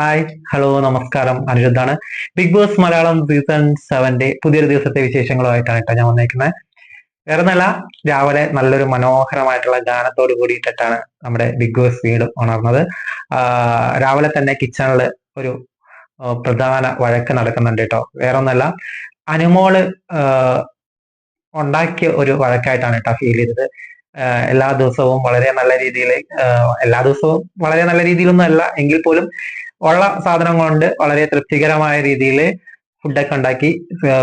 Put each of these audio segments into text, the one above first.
Hi hello നമസ്കാരം. അനിരുദ്ധാണ്. Big boss Malayalam season സെവന്റെ പുതിയൊരു ദിവസത്തെ വിശേഷങ്ങളുമായിട്ടാണ് കേട്ടോ ഞാൻ വന്നേക്കുന്നത് വേറെ നല്ല രാവിലെ നല്ലൊരു മനോഹരമായിട്ടുള്ള ഗാനത്തോട് കൂടിയിട്ടാണ് നമ്മുടെ ബിഗ് ബോസ് വീട് ഉണർന്നത്. രാവിലെ തന്നെ കിച്ചണിൽ ഒരു പ്രധാന വഴക്ക് നടക്കുന്നുണ്ട് കേട്ടോ. വേറെ ഒന്നല്ല അനുമോൾ ഉണ്ടാക്കിയ ഒരു വഴക്കായിട്ടാണ് കേട്ടോ ഫീൽ ചെയ്തത്. എല്ലാ ദിവസവും വളരെ നല്ല രീതിയിൽ എല്ലാ ദിവസവും വളരെ നല്ല രീതിയിലൊന്നും അല്ല എങ്കിൽ പോലും ഉള്ള സാധനം കൊണ്ട് വളരെ തൃപ്തികരമായ രീതിയിൽ ഫുഡൊക്കെ ഉണ്ടാക്കി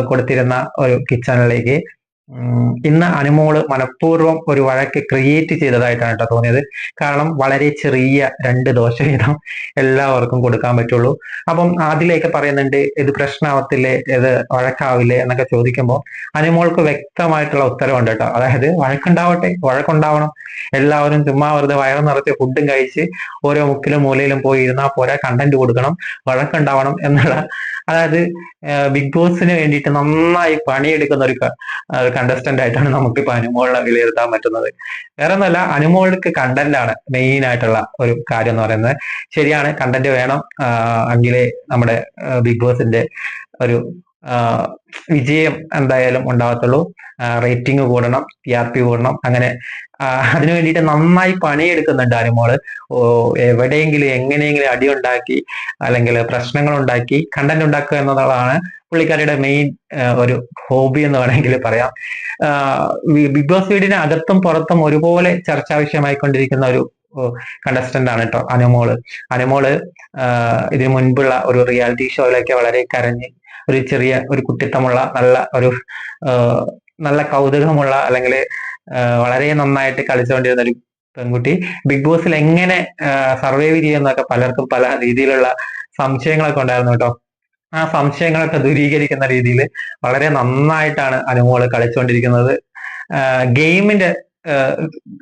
കൊടുത്തിരുന്ന ഒരു കിച്ചണിലേക്ക് ഇന്ന് അനുമോൾ മനഃപൂർവം ഒരു വഴക്ക് ക്രിയേറ്റ് ചെയ്തതായിട്ടാണ് കേട്ടോ തോന്നിയത്. കാരണം വളരെ ചെറിയ രണ്ട് ദോശ വീതം എല്ലാവർക്കും കൊടുക്കാൻ പറ്റുള്ളൂ. അപ്പം അതിലേക്ക് പറയുന്നുണ്ട് ഇത് പ്രശ്നമാവത്തില്ലേ ഇത് വഴക്കാവില്ലേ? എന്നൊക്കെ ചോദിക്കുമ്പോൾ അനുമോൾക്ക് വ്യക്തമായിട്ടുള്ള ഉത്തരവുണ്ട് കേട്ടോ. അതായത് വഴക്കുണ്ടാവട്ടെ വഴക്കുണ്ടാവണം. എല്ലാവരും ചുമ്മാ വെറുതെ വയറ് നിറച്ച് ഫുഡും കഴിച്ച് ഓരോ മുക്കിലും മൂലയിലും പോയി ഇരുന്നാൽ പോരാ കണ്ടന്റ് കൊടുക്കണം വഴക്കുണ്ടാവണം എന്നുള്ള അതായത് ബിഗ് ബോസിന് വേണ്ടിയിട്ട് നന്നായി പണിയെടുക്കുന്ന ഒരു കണ്ടസ്റ്റന്റ് ആയിട്ടാണ് നമുക്ക് ഇപ്പൊ അനുമോളിനെ വിലയിരുത്താൻ പറ്റുന്നത്. വേറെ ഒന്നല്ല അനുമോൾക്ക് കണ്ടന്റാണ് മെയിൻ ആയിട്ടുള്ള ഒരു കാര്യം എന്ന് പറയുന്നത്. ശരിയാണ് കണ്ടന്റ് വേണം. എങ്കിലേ നമ്മുടെ ബിഗ് ബോസിന്റെ ഒരു വിജയം എന്തായാലും ഉണ്ടാകത്തുള്ളൂ. റേറ്റിംഗ് കൂടണം ടി ആർ പി കൂടണം. അങ്ങനെ അതിനു വേണ്ടിയിട്ട് നന്നായി പണിയെടുക്കുന്നുണ്ട് അനുമോൾ എവിടെയെങ്കിലും എങ്ങനെയെങ്കിലും അടി ഉണ്ടാക്കി അല്ലെങ്കിൽ പ്രശ്നങ്ങൾ ഉണ്ടാക്കി കണ്ടന്റ് ഉണ്ടാക്കുക എന്നതാണ് പുള്ളിക്കാരിയുടെ മെയിൻ ഒരു ഹോബി എന്ന് വേണമെങ്കിൽ പറയാം. ബിഗ് ബോസ് വീടിന് അകത്തും പുറത്തും ഒരുപോലെ ചർച്ചാ വിഷയമായിക്കൊണ്ടിരിക്കുന്ന ഒരു കണ്ടസ്റ്റന്റ് ആണ് കേട്ടോ അനുമോൾ അനുമോൾ ഇതിനു മുൻപുള്ള ഒരു റിയാലിറ്റി ഷോയിലൊക്കെ വളരെ കരഞ്ഞ് ഒരു ചെറിയ ഒരു കുട്ടിത്തമുള്ള നല്ല ഒരു നല്ല കൗതുകമുള്ള അല്ലെങ്കിൽ വളരെ നന്നായിട്ട് കളിച്ചുകൊണ്ടിരുന്ന ഒരു പെൺകുട്ടി. ബിഗ് ബോസിൽ എങ്ങനെ സർവൈവ് ചെയ്യുന്നൊക്കെ പലർക്കും പല രീതിയിലുള്ള സംശയങ്ങളൊക്കെ ഉണ്ടായിരുന്നു കേട്ടോ. ആ സംശയങ്ങളൊക്കെ ദൂരീകരിക്കുന്ന രീതിയിൽ വളരെ നന്നായിട്ടാണ് അനുമോൾ കളിച്ചുകൊണ്ടിരിക്കുന്നത് ഗെയിമിന്റെ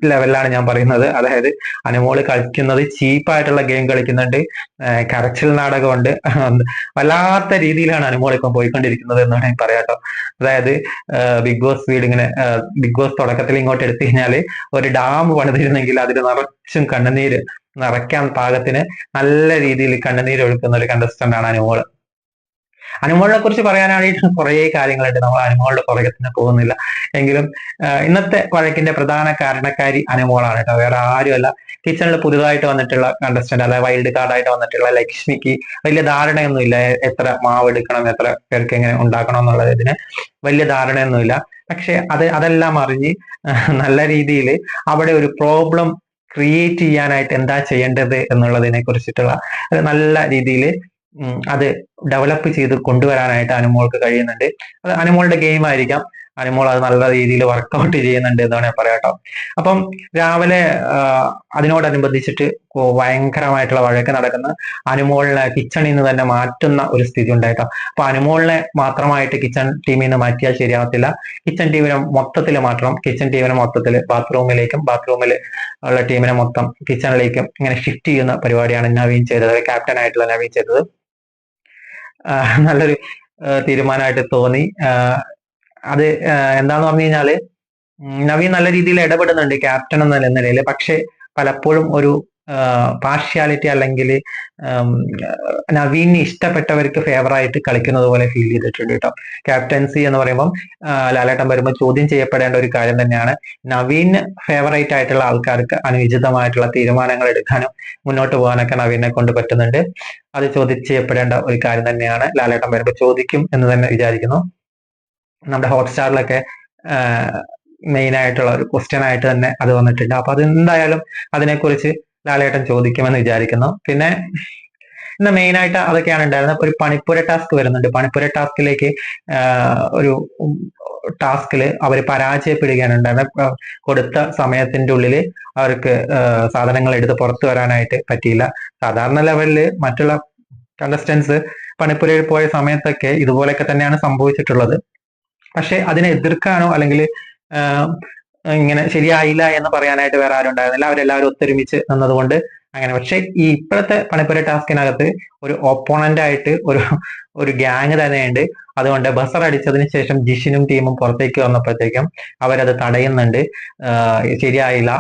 ലെവലിലാണ് ഞാൻ പറയുന്നത്. അതായത് അനുമോൾ കളിക്കുന്നത് ചീപ്പായിട്ടുള്ള ഗെയിം കളിക്കുന്നുണ്ട്. കരച്ചിൽ നാടകമുണ്ട്. വല്ലാത്ത രീതിയിലാണ് അനുമോൾ ഇപ്പം പോയിക്കൊണ്ടിരിക്കുന്നത് എന്ന് വേണമെങ്കിൽ പറയാട്ടോ അതായത് ബിഗ് ബോസ് വീട് ഇങ്ങനെ ബിഗ് ബോസ് തുടക്കത്തിൽ ഇങ്ങോട്ട് എടുത്തു കഴിഞ്ഞാൽ ഒരു ഡാം പണിതിരുന്നെങ്കിൽ അതിൽ നിറച്ചും കണ്ണുനീര് നിറയ്ക്കാൻ പാകത്തിന് നല്ല രീതിയിൽ കണ്ണുനീര് ഒഴുക്കുന്ന ഒരു കണ്ടസ്റ്റന്റ് ആണ് അനുമോൾ. അനുമോളിനെ കുറിച്ച് പറയാനായിട്ട് കുറേ കാര്യങ്ങളുണ്ട്. നമ്മൾ അനുമോളുടെ പുറകെ തന്നെ പോകുന്നില്ല. എങ്കിലും ഇന്നത്തെ വഴക്കിന്റെ പ്രധാന കാരണക്കാരി അനുമോളാണ് കേട്ടോ. വേറെ ആരുമല്ല. കിച്ചണിൽ പുതുതായിട്ട് വന്നിട്ടുള്ള കണ്ടസ്റ്റന്റ് അതായത് വൈൽഡ് കാർഡായിട്ട് വന്നിട്ടുള്ള ലക്ഷ്മിക്ക് വലിയ ധാരണയൊന്നുമില്ല. എത്ര മാവ് എടുക്കണം എത്ര പേർക്ക് എങ്ങനെ ഉണ്ടാക്കണം എന്നുള്ളത് ഇതിന് വലിയ ധാരണയൊന്നുമില്ല. പക്ഷെ അത് അതെല്ലാം അറിഞ്ഞ് നല്ല രീതിയിൽ അവിടെ ഒരു പ്രോബ്ലം ക്രിയേറ്റ് ചെയ്യാനായിട്ട് എന്താ ചെയ്യേണ്ടത് എന്നുള്ളതിനെ കുറിച്ചിട്ടുള്ള നല്ല രീതിയിൽ അത് ഡെവലപ്പ് ചെയ്ത് കൊണ്ടുവരാനായിട്ട് അനുമോൾക്ക് കഴിയുന്നുണ്ട്. അത് അനുമോളുടെ ഗെയിം ആയിരിക്കാം. അനുമോൾ അത് നല്ല രീതിയിൽ വർക്കൗട്ട് ചെയ്യുന്നുണ്ട് എന്ന് വേണേൽ പറയാം കേട്ടോ അപ്പം രാവിലെ അതിനോടനുബന്ധിച്ചിട്ട് ഭയങ്കരമായിട്ടുള്ള വഴക്ക് നടക്കുന്ന അനുമോളിനെ കിച്ചണിൽ നിന്ന് തന്നെ മാറ്റുന്ന ഒരു സ്ഥിതി ഉണ്ടായിട്ടോ അപ്പൊ അനുമോളിനെ മാത്രമായിട്ട് കിച്ചൺ ടീമിൽ നിന്ന് മാറ്റിയാൽ ശരിയാവത്തില്ല. കിച്ചൺ ടീമിനെ മൊത്തത്തിൽ മാറ്റണം. കിച്ചൺ ടീമിനെ മൊത്തത്തിൽ ബാത്റൂമിലേക്കും ബാത്റൂമിൽ ഉള്ള ടീമിനെ മൊത്തം കിച്ചണിലേക്കും ഇങ്ങനെ ഷിഫ്റ്റ് ചെയ്യുന്ന പരിപാടിയാണ് നവീൻ ചെയ്തത്. ക്യാപ്റ്റൻ ആയിട്ടുള്ള നവീൻ ചെയ്തത്. നല്ലൊരു തീരുമാനമായിട്ട് തോന്നി. അത് എന്താന്ന് പറഞ്ഞു കഴിഞ്ഞാൽ നവീൻ നല്ല രീതിയിൽ ഇടപെടുന്നുണ്ട് ക്യാപ്റ്റൻ എന്ന നിലയിൽ പക്ഷെ പലപ്പോഴും ഒരു പാർഷ്യാലിറ്റി അല്ലെങ്കിൽ നവീനെ ഇഷ്ടപ്പെട്ടവർക്ക് ഫേവറായിട്ട് കളിക്കുന്നത് പോലെ ഫീൽ ചെയ്തിട്ടുണ്ട് കേട്ടോ. ക്യാപ്റ്റൻസി എന്ന് പറയുമ്പോൾ ആഹ് ലാലേട്ടൻ വരുമ്പോൾ ചോദ്യം ചെയ്യപ്പെടേണ്ട ഒരു കാര്യം തന്നെയാണ്. നവീന് ഫേവറേറ്റ് ആയിട്ടുള്ള ആൾക്കാർക്ക് അനുചിതമായിട്ടുള്ള തീരുമാനങ്ങൾ എടുക്കാനും മുന്നോട്ട് പോകാനൊക്കെ നവീനെ കൊണ്ട് പറ്റുന്നുണ്ട്. അത് ചോദ്യം ചെയ്യപ്പെടേണ്ട ഒരു കാര്യം തന്നെയാണ്. ലാലേട്ടൻ വരുമ്പോൾ ചോദിക്കും എന്ന് തന്നെ വിചാരിക്കുന്നു. നമ്മുടെ ഹോട്ട്സ്റ്റാറിലൊക്കെ മെയിൻ ആയിട്ടുള്ള ഒരു ക്വസ്റ്റ്യൻ ആയിട്ട് തന്നെ അത് വന്നിട്ടുണ്ട്. അപ്പൊ അത് എന്തായാലും അതിനെക്കുറിച്ച് ലാലേട്ടൻ ചോദിക്കുമെന്ന് വിചാരിക്കുന്നു. പിന്നെ ഇന്ന് മെയിൻ ആയിട്ട് അതൊക്കെയാണ് ഉണ്ടായിരുന്നത്. ഒരു പണിപ്പുര ടാസ്ക് വരുന്നുണ്ട്. പണിപ്പുര ടാസ്കിലേക്ക് ഒരു ടാസ്കിൽ അവർ പരാജയപ്പെടുകയാണ് ഉണ്ടായിരുന്നത്. കൊടുത്ത സമയത്തിന്റെ ഉള്ളിൽ അവർക്ക് സാധനങ്ങൾ എടുത്ത് പുറത്തു വരാനായിട്ട് പറ്റിയില്ല. സാധാരണ ലെവലിൽ മറ്റുള്ള കണ്ടസ്റ്റൻസ് പണിപ്പുരയിൽ പോയ സമയത്തൊക്കെ ഇതുപോലെയൊക്കെ തന്നെയാണ് സംഭവിച്ചിട്ടുള്ളത്. പക്ഷെ അതിനെ എതിർക്കാനോ അല്ലെങ്കിൽ ഇങ്ങനെ ശരിയായില്ല എന്ന് പറയാനായിട്ട് വേറെ ആരും ഉണ്ടായിരുന്നില്ല. അവരെല്ലാവരും ഒത്തൊരുമിച്ച് നിന്നതുകൊണ്ട് അങ്ങനെ. പക്ഷെ ഈ ഇപ്പോഴത്തെ പണിപ്പുര ടാസ്കിനകത്ത് ഒരു ഓപ്പോണന്റ് ആയിട്ട് ഒരു ഒരു ഗ്യാങ് തന്നെയുണ്ട്. അതുകൊണ്ട് ബസർ അടിച്ചതിന് ശേഷം ജിഷിനും ടീമും പുറത്തേക്ക് വന്നപ്പോഴത്തേക്കും അവരത് തടയുന്നുണ്ട്. ശരിയായില്ല.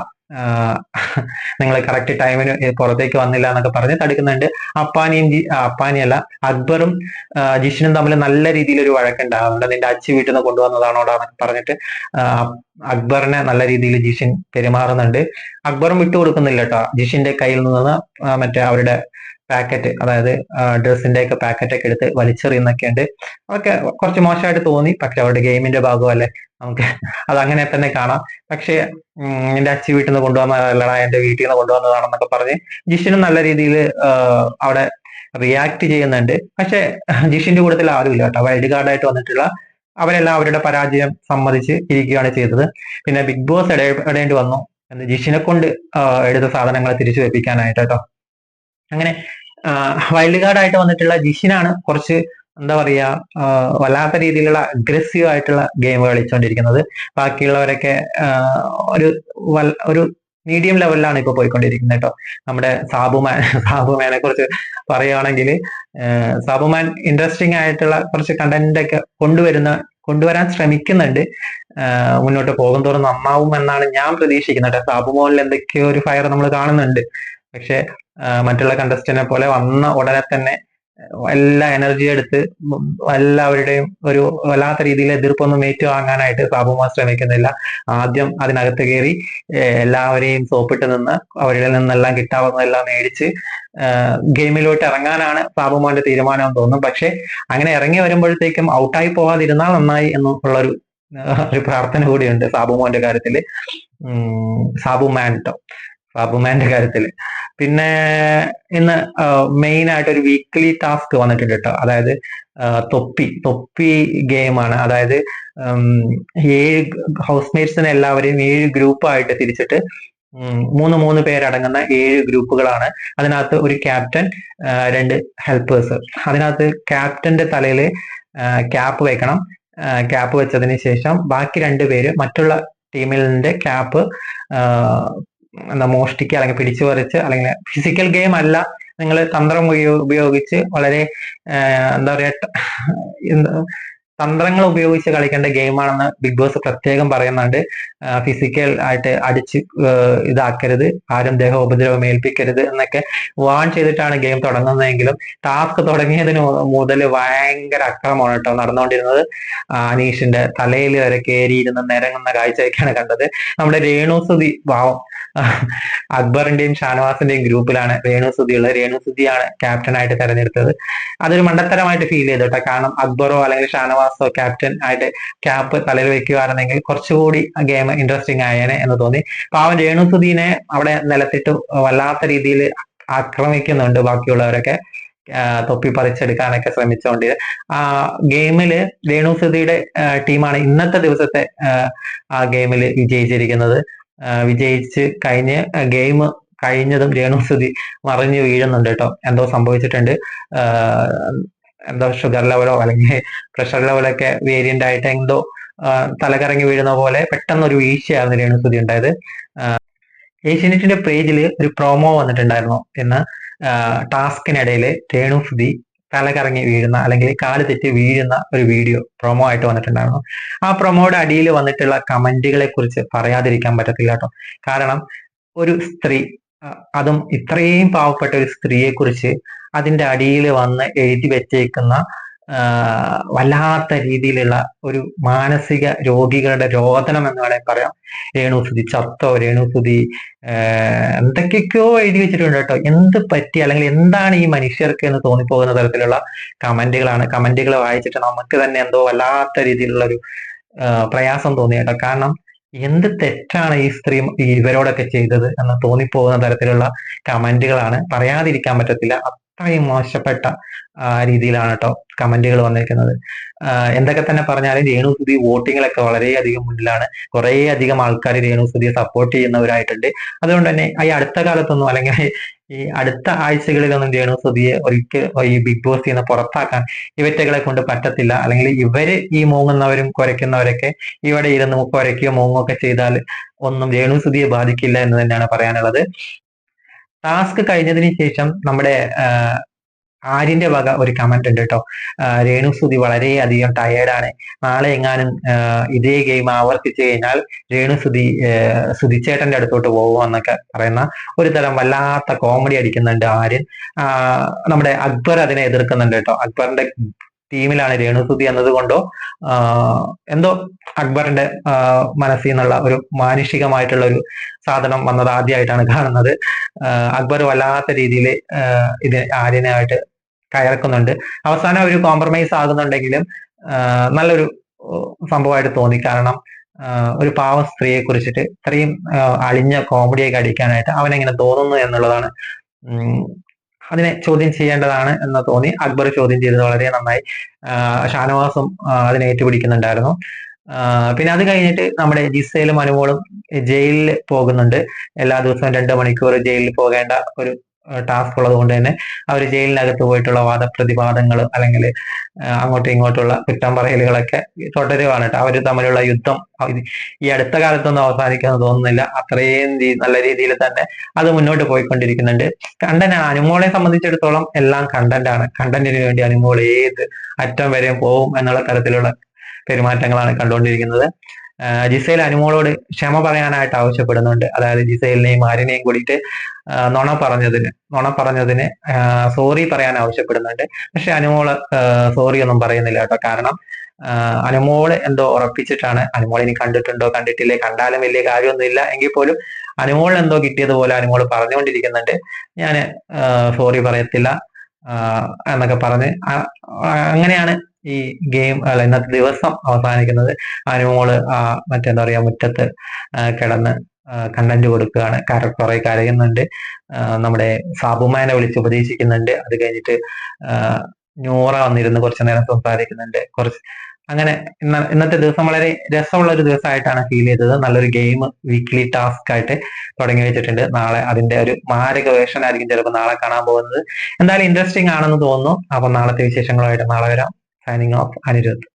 നിങ്ങൾ കറക്റ്റ് ടൈമിന് പുറത്തേക്ക് വന്നില്ല എന്നൊക്കെ പറഞ്ഞ് തടുക്കുന്നുണ്ട്. അപ്പാനിയും അപ്പാനിയല്ല അക്ബറും ജിഷിനും തമ്മിൽ നല്ല രീതിയിൽ ഒരു വഴക്കുണ്ടാകുന്നുണ്ട് നിന്റെ അച്ഛൻ വീട്ടിൽ നിന്ന് കൊണ്ടുവന്നതാണോടാന്നൊക്കെ പറഞ്ഞിട്ട് അക്ബറിനെ നല്ല രീതിയിൽ ജിഷിൻ പെരുമാറുന്നുണ്ട്. അക്ബറും വിട്ടുകൊടുക്കുന്നില്ല കേട്ടോ ജിഷിന്റെ കയ്യിൽ നിന്ന് മറ്റേ അവരുടെ പാക്കറ്റ് അതായത് ഡ്രസ്സിന്റെ ഒക്കെ പാക്കറ്റ് ഒക്കെ എടുത്ത് വലിച്ചെറിയുന്നൊക്കെ ഉണ്ട് അതൊക്കെ കുറച്ച് മോശമായിട്ട് തോന്നി. പക്ഷെ അവരുടെ ഗെയിമിന്റെ ഭാഗമല്ലേ? നമുക്ക് അത് അങ്ങനെ തന്നെ കാണാം. പക്ഷേ എന്റെ അച്ഛൻ വീട്ടിൽ നിന്ന് കൊണ്ടുവന്നതല്ലടാ എന്റെ വീട്ടിൽ നിന്ന് കൊണ്ടുവന്നതാണെന്നൊക്കെ പറഞ്ഞ് ജിഷിനും നല്ല രീതിയിൽ അവിടെ റിയാക്ട് ചെയ്യുന്നുണ്ട്. പക്ഷെ ജിഷിന്റെ കൂട്ടത്തിൽ ആരുമില്ല കേട്ടോ. വൈൽഡ് കാർഡായിട്ട് വന്നിട്ടുള്ള അവരെല്ലാം അവരുടെ പരാജയം സമ്മതിച്ച് ഇരിക്കുകയാണ് ചെയ്തത്. പിന്നെ ബിഗ് ബോസ് ഇടപെടേണ്ടി വന്നു. എന്ന് ജിഷിനെ കൊണ്ട് എടുത്ത സാധനങ്ങളെ തിരിച്ചു വെപ്പിക്കാനായിട്ട് കേട്ടോ. അങ്ങനെ വൈൽഡ് കാർഡായിട്ട് വന്നിട്ടുള്ള ജിഷിനാണ് കുറച്ച് എന്താ പറയാ വല്ലാത്ത രീതിയിലുള്ള അഗ്രസീവ് ആയിട്ടുള്ള ഗെയിം കളിച്ചുകൊണ്ടിരിക്കുന്നത് ബാക്കിയുള്ളവരൊക്കെ ഒരു ഒരു മീഡിയം ലെവലിലാണ് ഇപ്പൊ പോയിക്കൊണ്ടിരിക്കുന്നത് കേട്ടോ നമ്മുടെ സാബുമാൻ സാബുമാനെ കുറിച്ച് പറയുകയാണെങ്കിൽ സാബുമാൻ ഇൻട്രസ്റ്റിംഗ് ആയിട്ടുള്ള കുറച്ച് കണ്ടന്റ് ഒക്കെ കൊണ്ടുവരുന്ന കൊണ്ടുവരാൻ ശ്രമിക്കുന്നുണ്ട്. മുന്നോട്ട് പോകും തോറും നന്നാവും എന്നാണ് ഞാൻ പ്രതീക്ഷിക്കുന്നത് കേട്ടോ സാബുമോനിൽ എന്തൊക്കെയോ ഒരു ഫയർ നമ്മൾ കാണുന്നുണ്ട്. പക്ഷെ മറ്റുള്ള കണ്ടസ്റ്റിനെ പോലെ വന്ന ഉടനെ തന്നെ എല്ലാ എനർജി എടുത്ത് എല്ലാവരുടെയും ഒരു വല്ലാത്ത രീതിയിൽ എതിർപ്പൊന്നും ഏറ്റുവാങ്ങാനായിട്ട് സാബുമാർ ശ്രമിക്കുന്നില്ല. ആദ്യം അതിനകത്ത് കയറി എല്ലാവരെയും സോപ്പിട്ട് നിന്ന് അവരിൽ നിന്നെല്ലാം കിട്ടാവുന്നതെല്ലാം മേടിച്ച് ഗെയിമിലോട്ട് ഇറങ്ങാനാണ് സാബുമാന്റെ തീരുമാനം തോന്നും. പക്ഷെ അങ്ങനെ ഇറങ്ങി വരുമ്പോഴത്തേക്കും ഔട്ടായി പോകാതിരുന്നാൽ നന്നായി എന്നുള്ളൊരു ഒരു പ്രാർത്ഥന കൂടിയുണ്ട് സാബുമോന്റെ കാര്യത്തിൽ. സാബുമാൻ കേട്ടോ സാബുമാന്റെ കാര്യത്തിൽ. പിന്നെ ഇന്ന് മെയിൻ ആയിട്ട് ഒരു വീക്ക്ലി ടാസ്ക് വന്നിട്ടുണ്ട് കേട്ടോ അതായത് തൊപ്പി. തൊപ്പി ഗെയിമാണ് അതായത് ഏഴ് ഹൗസ് മേറ്റ്സിനെ എല്ലാവരെയും ഏഴ് ഗ്രൂപ്പായിട്ട് തിരിച്ചിട്ട് മൂന്ന് മൂന്ന് പേരടങ്ങുന്ന ഏഴ് ഗ്രൂപ്പുകളാണ് അതിനകത്ത് ഒരു ക്യാപ്റ്റൻ രണ്ട് ഹെൽപ്പേഴ്സ് അതിനകത്ത് ക്യാപ്റ്റന്റെ തലയിൽ ക്യാപ്പ് വെക്കണം. ക്യാപ്പ് വെച്ചതിന് ശേഷം ബാക്കി രണ്ട് പേര് മറ്റുള്ള ടീമിന്റെ ക്യാപ്പ് എന്താ മോഷ്ടിക്കുക അല്ലെങ്കിൽ പിടിച്ചു പറിച്ച് അല്ലെങ്കിൽ ഫിസിക്കൽ ഗെയിം അല്ല. നിങ്ങൾ തന്ത്രം ഉപയോഗിച്ച് വളരെ എന്താ പറയാ തന്ത്രങ്ങൾ ഉപയോഗിച്ച് കളിക്കേണ്ട ഗെയിമാണെന്ന് ബിഗ് ബോസ് പ്രത്യേകം പറയുന്നുണ്ട്. ഫിസിക്കൽ ആയിട്ട് അടിച്ച് ഇതാക്കരുത്. ആരും ദേഹ ഉപദ്രവം ഏൽപ്പിക്കരുത് എന്നൊക്കെ വാൺ ചെയ്തിട്ടാണ് ഗെയിം തുടങ്ങുന്നതെങ്കിലും ടാസ്ക് തുടങ്ങിയതിന് മുതൽ ഭയങ്കര അക്രമമാണ് കേട്ടോ നടന്നുകൊണ്ടിരുന്നത്. അനീഷിന്റെ തലയിൽ വരെ കയറിയിരുന്ന് നിരങ്ങുന്ന കാഴ്ചയൊക്കെയാണ് കണ്ടത്. നമ്മുടെ രേണുസുതി ഭാവം അക്ബറിന്റെയും ഷാനവാസിന്റെയും ഗ്രൂപ്പിലാണ് രേണുസുതി ഉള്ളത്. രേണുസുതിയാണ് ക്യാപ്റ്റനായിട്ട് തെരഞ്ഞെടുത്തത്. അതൊരു മണ്ടത്തരമായിട്ട് ഫീൽ ചെയ്തു കേട്ടോ കാരണം അക്ബറോ അല്ലെങ്കിൽ ഷാനവാസോ ക്യാപ്റ്റൻ ആയിട്ട് ക്യാപ്പ് തലയിൽ വെക്കുകയാണെന്നെങ്കിൽ കുറച്ചുകൂടി ഗെയിം ഇൻട്രസ്റ്റിംഗ് ആയേനെ എന്ന് തോന്നി. പാവം രേണുസുദീനെ അവിടെ നിലത്തിട്ട് വല്ലാത്ത രീതിയിൽ ആക്രമിക്കുന്നുണ്ട് ബാക്കിയുള്ളവരൊക്കെ തൊപ്പി പറിച്ചെടുക്കാനൊക്കെ ശ്രമിച്ചുകൊണ്ട് ആ ഗെയിമിൽ രേണുസുതിയുടെ ടീമാണ് ഇന്നത്തെ ദിവസത്തെ ആ, ഗെയിമിൽ വിജയിച്ചിരിക്കുന്നത്. വിജയിച്ച് കഴിഞ്ഞ് ഗെയിം കഴിഞ്ഞതും രേണുസുതി മറിഞ്ഞു വീഴുന്നുണ്ട് കേട്ടോ. എന്തോ സംഭവിച്ചിട്ടുണ്ട്. എന്തോ ഷുഗർ ലെവലോ അല്ലെങ്കിൽ പ്രഷർ ലെവലൊക്കെ വേരിയന്റ് ആയിട്ട് എന്തോ തലകറങ്ങി വീഴുന്ന പോലെ പെട്ടെന്ന് ഒരു വീഴ്ചയായിരുന്നു രേണുസുതി ഉണ്ടായത്. ഏഷ്യനെറ്റിന്റെ പേജിൽ ഒരു പ്രോമോ വന്നിട്ടുണ്ടായിരുന്നു ഇന്ന് ടാസ്കിനിടയിൽ രേണുസുതി തലകറങ്ങി വീഴുന്ന അല്ലെങ്കിൽ കാൽ തെറ്റി വീഴുന്ന ഒരു വീഡിയോ പ്രൊമോ ആയിട്ട് വന്നിട്ടുണ്ടായിരുന്നു. ആ പ്രൊമോയുടെ അടിയിൽ വന്നിട്ടുള്ള കമന്റുകളെ കുറിച്ച് പറയാതിരിക്കാൻ പറ്റത്തില്ല കേട്ടോ. കാരണം ഒരു സ്ത്രീ അതും ഇത്രയും പാവപ്പെട്ട ഒരു സ്ത്രീയെ കുറിച്ച് അതിന്റെ അടിയിൽ വന്ന് എഴുതി വെച്ചേക്കുന്ന വല്ലാത്ത രീതിയിലുള്ള ഒരു മാനസിക രോഗികളുടെ രോദനം എന്ന് വേണമെങ്കിൽ പറയാം. രേണുസുതി ചത്തോ രേണുസുതി എന്തൊക്കെയൊക്കെയോ എഴുതി വെച്ചിട്ടുണ്ട് കേട്ടോ. എന്ത് പറ്റി? അല്ലെങ്കിൽ എന്താണ് ഈ മനുഷ്യർക്ക് എന്ന് തോന്നിപ്പോകുന്ന തരത്തിലുള്ള കമന്റുകളാണ് കമന്റുകൾ വായിച്ചിട്ട് നമുക്ക് തന്നെ എന്തോ വല്ലാത്ത രീതിയിലുള്ള ഒരു പ്രയാസം തോന്നി കേട്ടോ കാരണം എന്ത് തെറ്റാണ് ഈ സ്ത്രീ ഇവരോടൊക്കെ ചെയ്തത് എന്ന് തോന്നിപ്പോകുന്ന തരത്തിലുള്ള കമന്റുകളാണ്. പറയാതിരിക്കാൻ പറ്റത്തില്ല. അത്രയും മോശപ്പെട്ട രീതിയിലാണ് കേട്ടോ കമന്റുകൾ വന്നിരിക്കുന്നത്. എന്തൊക്കെ തന്നെ പറഞ്ഞാലും രേണു രേണുസുതി വോട്ടിങ്ങിലൊക്കെ വളരെയധികം മുന്നിലാണ്. കുറേ അധികം ആൾക്കാർ രേണുസുതിയെ സപ്പോർട്ട് ചെയ്യുന്നവരായിട്ടുണ്ട്. അതുകൊണ്ട് തന്നെ ഈ അടുത്ത കാലത്തൊന്നും അല്ലെങ്കിൽ ഈ അടുത്ത ആഴ്ചകളിലൊന്നും രേണുസുതിയെ ഒരിക്കൽ ഈ ബിഗ് ബോസിൽ നിന്ന് പുറത്താക്കാൻ ഇവറ്റകളെ കൊണ്ട് പറ്റത്തില്ല. അല്ലെങ്കിൽ ഇവർ ഈ മൂങ്ങുന്നവരും കുരയ്ക്കുന്നവരൊക്കെ ഇവിടെ ഇരുന്ന് കുരയ്ക്കുകയോ മൂങ്ങുകയോ ചെയ്താൽ ഒന്നും രേണുസുതിയെ ബാധിക്കില്ല എന്ന് തന്നെയാണ് പറയാനുള്ളത്. ടാസ്ക് കഴിഞ്ഞതിന് ശേഷം നമ്മുടെ ആര്യന്റെ വക ഒരു കമന്റ് ഉണ്ട് കേട്ടോ രേണു സുതി വളരെയധികം ടയേർഡാണ് നാളെ എങ്ങാനും ഇതേ ഗെയിം ആവർത്തിച്ചു കഴിഞ്ഞാൽ രേണു സുതി സുതിച്ചേട്ടന്റെ അടുത്തോട്ട് പോകുമെന്നൊക്കെ പറയുന്ന ഒരു തരം വല്ലാത്ത കോമഡി അടിക്കുന്നുണ്ട് ആര്യൻ. നമ്മുടെ അക്ബർ അതിനെ എതിർക്കുന്നുണ്ട് കേട്ടോ അക്ബറിന്റെ ടീമിലാണ് രേണു രേണുസുതി എന്നതുകൊണ്ടോ എന്തോ അക്ബറിന്റെ മനസ്സിൽ നിന്നുള്ള ഒരു മാനുഷികമായിട്ടുള്ള ഒരു സാധനം വന്നത് ആദ്യമായിട്ടാണ് കാണുന്നത്. അക്ബർ വല്ലാത്ത രീതിയിൽ ഇത് ആര്യനായിട്ട് കയർക്കുന്നുണ്ട് അവസാനം ഒരു കോംപ്രമൈസ് ആകുന്നുണ്ടെങ്കിലും നല്ലൊരു സംഭവമായിട്ട് തോന്നി. കാരണം ഒരു പാവ സ്ത്രീയെ കുറിച്ചിട്ട് ഇത്രയും അളിഞ്ഞ കോമഡിയൊക്കെ അടിക്കാനായിട്ട് അവനെങ്ങനെ തോന്നുന്നു എന്നുള്ളതാണ്. അതിനെ ചോദ്യം ചെയ്യേണ്ടതാണ് എന്ന് തോന്നി. അക്ബർ ചോദ്യം ചെയ്തത് വളരെ നന്നായി. ഷാനവാസും അതിനെ ഏറ്റുപിടിക്കുന്നുണ്ടായിരുന്നു. പിന്നെ അത് കഴിഞ്ഞിട്ട് നമ്മുടെ ജിസയിലും അനുമോളും ജയിലിൽ പോകുന്നുണ്ട്. എല്ലാ ദിവസവും രണ്ട് മണിക്കൂർ ജയിലിൽ പോകേണ്ട ഒരു ടാസ്ക് ഉള്ളത് കൊണ്ട് തന്നെ അവർ ജയിലിനകത്ത് പോയിട്ടുള്ള വാദപ്രതിവാദങ്ങൾ അല്ലെങ്കിൽ അങ്ങോട്ടും ഇങ്ങോട്ടുള്ള കുറ്റം പറയലുകളൊക്കെ തുടരുവാണ് കേട്ടോ. അവർ തമ്മിലുള്ള യുദ്ധം ഈ അടുത്ത കാലത്തൊന്നും അവസാനിക്കാന്ന് തോന്നുന്നില്ല. അത്രയും നല്ല രീതിയിൽ തന്നെ അത് മുന്നോട്ട് പോയിക്കൊണ്ടിരിക്കുന്നുണ്ട്. കണ്ടന്റ് അനുമോളെ സംബന്ധിച്ചിടത്തോളം എല്ലാം കണ്ടന്റാണ്. കണ്ടന്റിന് വേണ്ടി അനുമോൾ ഏത് അറ്റം വരെയും പോകും എന്നുള്ള തരത്തിലുള്ള പെരുമാറ്റങ്ങളാണ് കണ്ടുകൊണ്ടിരിക്കുന്നത്. ജിസൈൽ അനുമോളോട് ക്ഷമ പറയാനായിട്ട് ആവശ്യപ്പെടുന്നുണ്ട്. അതായത് ജിസൈലിനെയും ആരിനെയും കൂടിയിട്ട് നുണ പറഞ്ഞതിന് നുണ പറഞ്ഞതിന് സോറി പറയാൻ ആവശ്യപ്പെടുന്നുണ്ട്. പക്ഷെ അനുമോൾ സോറി ഒന്നും പറയുന്നില്ല കേട്ടോ. കാരണം അനുമോൾ എന്തോ ഉറപ്പിച്ചിട്ടാണ് അനുമോൾ ഇനി കണ്ടിട്ടുണ്ടോ കണ്ടിട്ടില്ലേ കണ്ടാലും വലിയ കാര്യമൊന്നുമില്ല. എങ്കിൽ പോലും അനുമോൾ എന്തോ കിട്ടിയതുപോലെ അനുമോൾ പറഞ്ഞുകൊണ്ടിരിക്കുന്നുണ്ട്. ഞാൻ സോറി പറയത്തില്ല എന്നൊക്കെ പറഞ്ഞ് അങ്ങനെയാണ് ഈ ഗെയിം അല്ല ഇന്നത്തെ ദിവസം അവസാനിക്കുന്നത്. അനുമോൾ ആ മറ്റെന്താ പറയാ മുറ്റത്ത് കിടന്ന് കണ്ടന്റ് കൊടുക്കുകയാണ്. കുറെ കരയുന്നുണ്ട്. നമ്മുടെ സാബുമാനെ വിളിച്ച് ഉപദേശിക്കുന്നുണ്ട്. അത് കഴിഞ്ഞിട്ട് നൂറ വന്നിരുന്ന് കുറച്ചു നേരം സംസാരിക്കുന്നുണ്ട്. കുറച്ച് അങ്ങനെ ഇന്നത്തെ ദിവസം വളരെ രസമുള്ള ഒരു ദിവസമായിട്ടാണ് ഫീൽ ചെയ്തത്. നല്ലൊരു ഗെയിം വീക്ക്ലി ടാസ്ക് ആയിട്ട് തുടങ്ങി വെച്ചിട്ടുണ്ട്. നാളെ അതിന്റെ ഒരു മാരക വേഷൻ ആയിരിക്കും ചിലപ്പോൾ നാളെ കാണാൻ പോകുന്നത്. എന്തായാലും ഇൻട്രസ്റ്റിംഗ് ആണെന്ന് തോന്നുന്നു. അപ്പൊ നാളത്തെ വിശേഷങ്ങളുമായിട്ട് നാളെ വരാം. signing off Anirudh.